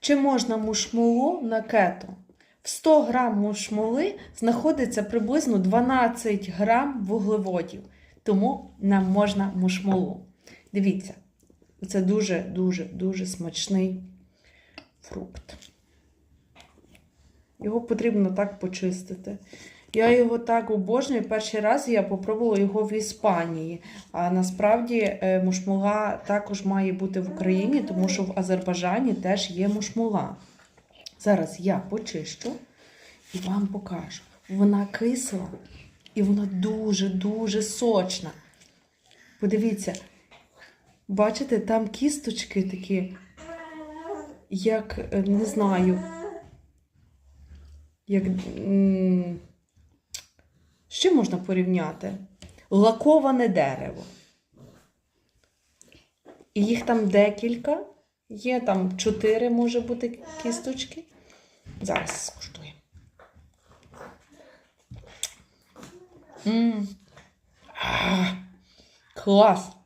Чи можна мушмулу на кето? В 100 грам мушмули знаходиться приблизно 12 грам вуглеводів, тому нам можна мушмулу. Дивіться, це дуже, дуже, дуже смачний фрукт. Його потрібно так почистити. Я його так обожнюю. Перший раз я попробувала його в Іспанії. А насправді е, мушмула також має бути в Україні, тому що в Азербайджані теж є мушмула. Зараз я почищу і вам покажу. Вона кисла і вона дуже-дуже сочна. Подивіться, бачите, там кісточки такі, як е, не знаю, як. Чим можна порівняти? Лаковане дерево. І їх там декілька. Є там чотири, може бути, кісточки. Зараз скуштуємо. Клас!